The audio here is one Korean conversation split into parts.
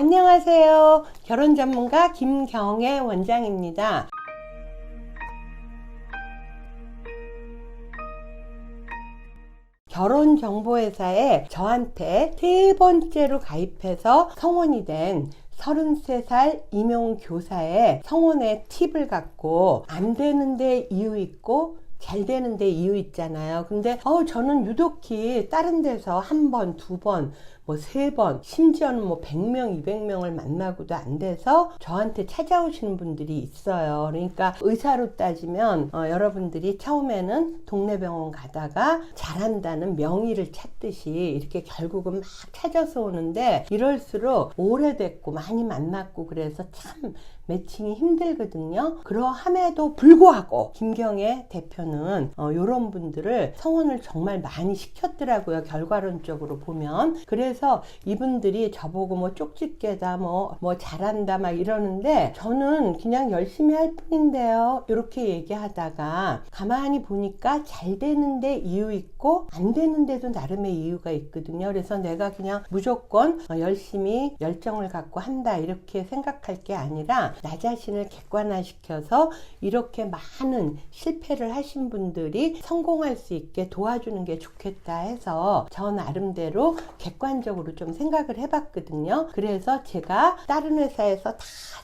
안녕하세요. 결혼 전문가 김경애 원장입니다. 결혼정보회사에 저한테 세 번째로 가입해서 성원이 된 33살 임용교사의 성원의 팁을 갖고 안 되는데 이유 있고 잘 되는데 이유 있잖아요. 근데 어 저는 유독히 다른 데서 한 번, 두 번, 뭐 세 번, 심지어는 뭐 100명, 200명을 만나고도 안 돼서 저한테 찾아오시는 분들이 있어요. 그러니까 의사로 따지면 어, 여러분들이 처음에는 동네 병원 가다가 잘한다는 명의를 찾듯이 이렇게 결국은 막 찾아서 오는데 이럴수록 오래됐고 많이 만났고 그래서 참 매칭이 힘들거든요. 그러함에도 불구하고 김경애 대표는 어, 이런 분들을 성원을 정말 많이 시켰더라고요. 결과론적으로 보면. 그래서 이분들이 저보고 뭐 쪽집게다 뭐, 뭐 잘한다 막 이러는데 저는 그냥 열심히 할 뿐인데요. 이렇게 얘기하다가 가만히 보니까 잘 되는데 이유 있고 안 되는데도 나름의 이유가 있거든요. 그래서 내가 그냥 무조건 어, 열심히 열정을 갖고 한다 이렇게 생각할 게 아니라 나 자신을 객관화시켜서 이렇게 많은 실패를 하신 분들이 성공할 수 있게 도와주는 게 좋겠다 해서 저 나름대로 객관적 으로 좀 생각을 해봤거든요. 그래서 제가 다른 회사에서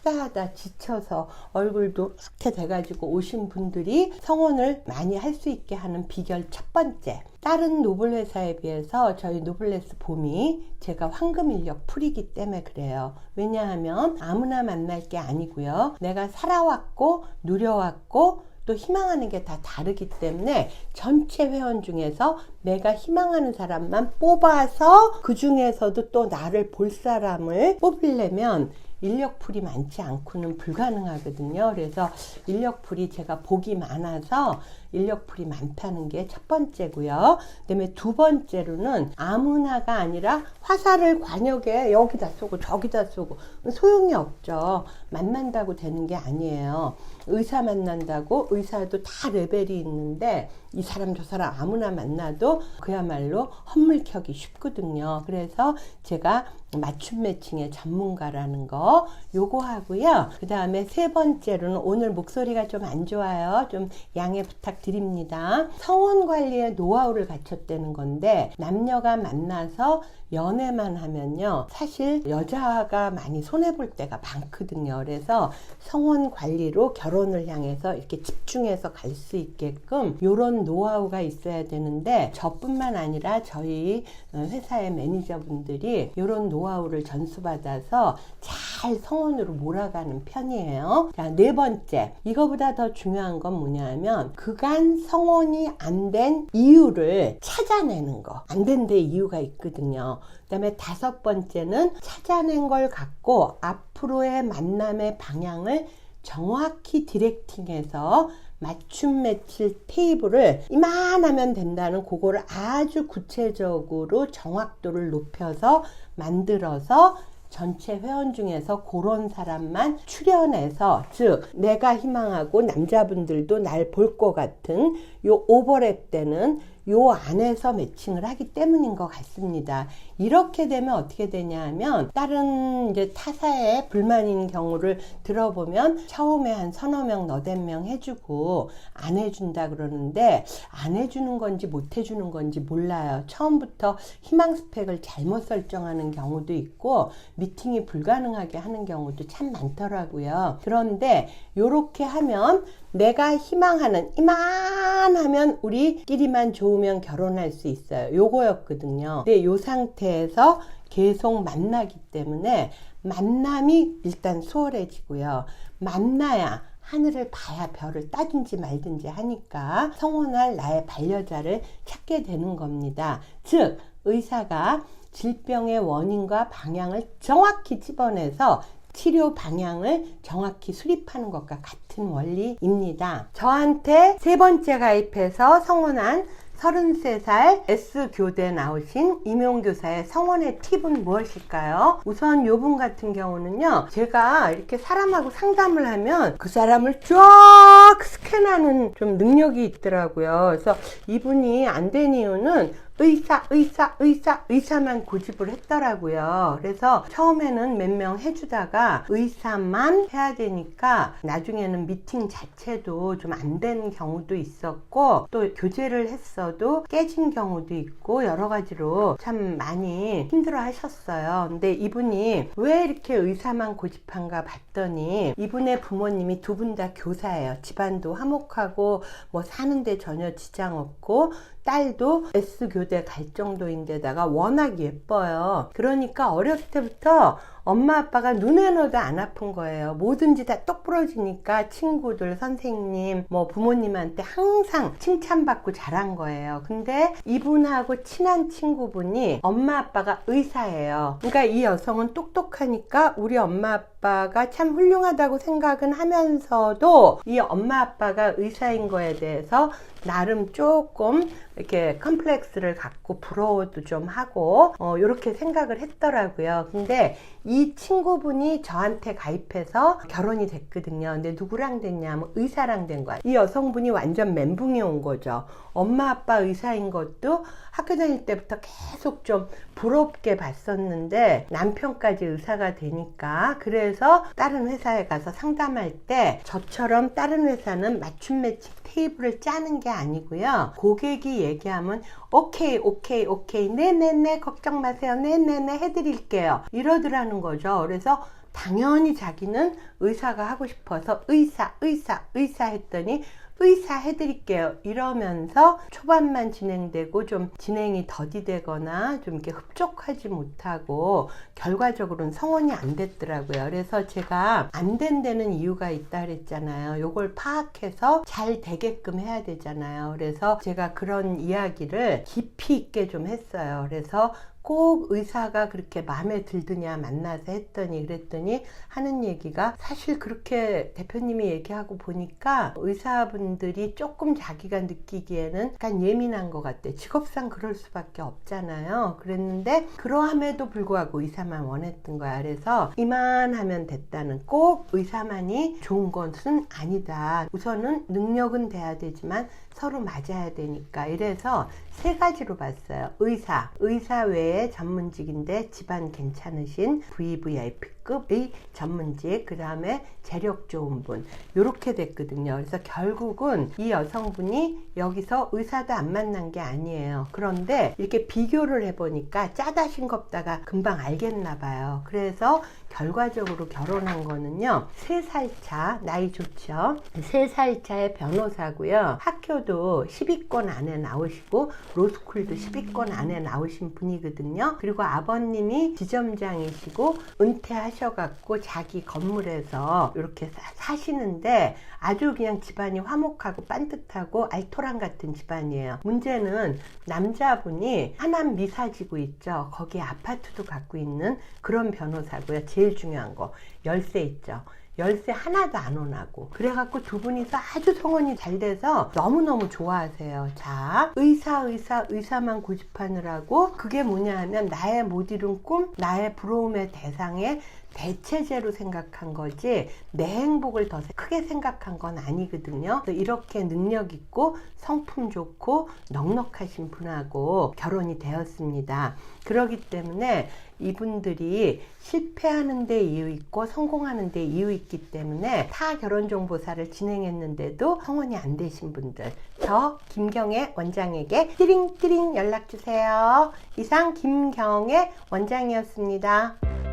다다다 지쳐서 얼굴도 이렇게 돼가지고 오신 분들이 성원을 많이 할 수 있게 하는 비결 첫 번째. 다른 노블 회사에 비해서 저희 노블레스 봄이 제가 황금 인력 풀이기 때문에 그래요. 왜냐하면 아무나 만날 게 아니고요. 내가 살아왔고 누려왔고 또 희망하는 게 다 다르기 때문에 전체 회원 중에서 내가 희망하는 사람만 뽑아서 그 중에서도 또 나를 볼 사람을 뽑으려면 인력풀이 많지 않고는 불가능하거든요. 그래서 인력풀이 제가 복이 많아서 인력풀이 많다는 게 첫 번째고요. 그다음에 두 번째로는 아무나가 아니라 화살을 관역에 여기다 쏘고 저기다 쏘고 소용이 없죠. 만난다고 되는 게 아니에요. 의사 만난다고 의사도 다 레벨이 있는데 이 사람 저 사람 아무나 만나도 그야말로 헛물켜기 쉽거든요. 그래서 제가 맞춤 매칭의 전문가라는 거 요거 하고요. 그 다음에 세 번째로는 오늘 목소리가 좀 안 좋아요. 좀 양해 부탁 드립니다. 성원 관리의 노하우를 갖췄다는 건데 남녀가 만나서 연애만 하면요. 사실 여자가 많이 손해볼 때가 많거든요. 그래서 성원 관리로 결혼을 향해서 이렇게 집중해서 갈 수 있게끔 이런 노하우가 있어야 되는데 저뿐만 아니라 저희 회사의 매니저분들이 이런 노하우를 전수받아서 잘 성원으로 몰아가는 편이에요. 자, 네 번째. 이거보다 더 중요한 건 뭐냐면 그간 성원이 안 된 이유를 찾아내는 거. 안 된 데 이유가 있거든요. 그 다음에 다섯 번째는 찾아낸 걸 갖고 앞으로의 만남의 방향을 정확히 디렉팅해서 맞춤 매칠 테이블을 이만하면 된다는 그거를 아주 구체적으로 정확도를 높여서 만들어서 전체 회원 중에서 그런 사람만 출연해서 즉 내가 희망하고 남자분들도 날 볼 것 같은 요 오버랩 때는 요 안에서 매칭을 하기 때문인 것 같습니다. 이렇게 되면 어떻게 되냐 하면 다른 이제 타사에 불만인 경우를 들어보면 처음에 한 서너 명, 너댓 명 해주고 안 해준다 그러는데 안 해주는 건지 못 해주는 건지 몰라요. 처음부터 희망 스펙을 잘못 설정하는 경우도 있고 미팅이 불가능하게 하는 경우도 참 많더라고요. 그런데 이렇게 하면 내가 희망하는 이만하면 우리끼리만 좋 으면 결혼할 수 있어요. 요거였거든요. 근데 요 상태에서 계속 만나기 때문에 만남이 일단 수월해지고요. 만나야 하늘을 봐야 별을 따든지 말든지 하니까 성원할 나의 반려자를 찾게 되는 겁니다. 즉, 의사가 질병의 원인과 방향을 정확히 집어내서 치료 방향을 정확히 수립하는 것과 같은 원리입니다. 저한테 세 번째 가입해서 성원한 33살 S교대 나오신 임용교사의 성원의 팁은 무엇일까요? 우선 요분 같은 경우는요, 제가 이렇게 사람하고 상담을 하면 그 사람을 쫙 스캔하는 좀 능력이 있더라고요. 그래서 이분이 안 된 이유는 의사, 의사, 의사, 의사만 고집을 했더라고요. 그래서 처음에는 몇 명 해주다가 의사만 해야 되니까 나중에는 미팅 자체도 좀안 되는 경우도 있었고 또 교제를 했어 도 깨진 경우도 있고 여러 가지로 참 많이 힘들어 하셨어요. 근데 이분이 왜 이렇게 의사만 고집한가 봤더니 이분의 부모님이 두 분 다 교사예요. 집안도 화목하고 뭐 사는데 전혀 지장 없고 딸도 S교대 갈 정도인데다가 워낙 예뻐요. 그러니까 어렸을 때부터 엄마 아빠가 눈에 넣어도 안 아픈 거예요. 뭐든지 다 똑 부러지니까 친구들, 선생님, 뭐 부모님한테 항상 칭찬받고 자란 거예요. 근데 이분하고 친한 친구분이 엄마 아빠가 의사예요. 그러니까 이 여성은 똑똑하니까 우리 엄마 아빠 가 참 훌륭하다고 생각은 하면서도 이 엄마 아빠가 의사인 거에 대해서 나름 조금 이렇게 컴플렉스를 갖고 부러워도 좀 하고 어 이렇게 생각을 했더라고요. 근데 이 친구분이 저한테 가입해서 결혼이 됐거든요. 근데 누구랑 됐냐면 의사랑 된 거야. 이 여성분이 완전 멘붕이 온 거죠. 엄마 아빠 의사인 것도 학교 다닐 때부터 계속 좀 부럽게 봤었는데 남편까지 의사가 되니까 그래서 다른 회사에 가서 상담할 때 저처럼 다른 회사는 맞춤 매칭 테이블을 짜는 게 아니고요. 고객이 얘기하면 오케이 오케이 오케이. 네네네. 걱정 마세요. 네네네. 해드릴게요. 이러더라는 거죠. 그래서 당연히 자기는 의사가 하고 싶어서 의사 의사 의사. 했더니 의사 해드릴게요. 이러면서 초반만 진행되고 좀 진행이 더디되거나 좀 이렇게 흡족하지 못하고 결과적으로는 성원이 안 됐더라고요. 그래서 제가 안 된다는 이유가 있다 그랬잖아요. 요걸 파악해서 잘 되게끔 해야 되잖아요. 그래서 제가 그런 이야기를 깊이 있게 좀 했어요. 그래서 꼭 의사가 그렇게 마음에 들드냐 만나서 했더니 그랬더니 하는 얘기가 사실 그렇게 대표님이 얘기하고 보니까 의사분들이 조금 자기가 느끼기에는 약간 예민한 것 같대 직업상 그럴 수밖에 없잖아요. 그랬는데 그러함에도 불구하고 의사만 원했던 거야. 그래서 이만하면 됐다는 꼭 의사만이 좋은 것은 아니다. 우선은 능력은 돼야 되지만 서로 맞아야 되니까 이래서 세 가지로 봤어요. 의사, 의사 외에 전문직인데 집안 괜찮으신 VVIP급의 전문직, 그 다음에 재력 좋은 분 이렇게 됐거든요. 그래서 결국은 이 여성분이 여기서 의사도 안 만난 게 아니에요. 그런데 이렇게 비교를 해보니까 짜다 싱겁다가 금방 알겠나 봐요. 그래서 결과적으로 결혼한 거는요. 3살 차, 나이 좋죠. 3살 차의 변호사고요. 학교 도 10위권 안에 나오시고 로스쿨도 10위권 안에 나오신 분이거든요. 그리고 아버님이 지점장이시고 은퇴하셔갖고 자기 건물에서 이렇게 사, 사시는데 아주 그냥 집안이 화목하고 반듯하고 알토란 같은 집안이에요. 문제는 남자분이 하남 미사지구 있죠. 거기에 아파트도 갖고 있는 그런 변호사고요. 제일 중요한 거 열쇠 있죠. 열쇠 하나도 안 원하고 그래갖고 두 분이서 아주 성원이 잘 돼서 너무너무 좋아하세요 자 의사 의사 의사만 고집하느라고 그게 뭐냐 하면 나의 못 이룬 꿈 나의 부러움의 대상에 대체제로 생각한 거지 내 행복을 더 크게 생각한 건 아니거든요. 이렇게 능력 있고 성품 좋고 넉넉하신 분하고 결혼이 되었습니다. 그러기 때문에 이분들이 실패하는 데 이유 있고 성공하는 데 이유 있기 때문에 타 결혼정보사를 진행했는데도 성원이 안 되신 분들 저 김경애 원장에게 띠링띠링 연락 주세요. 이상 김경애 원장이었습니다.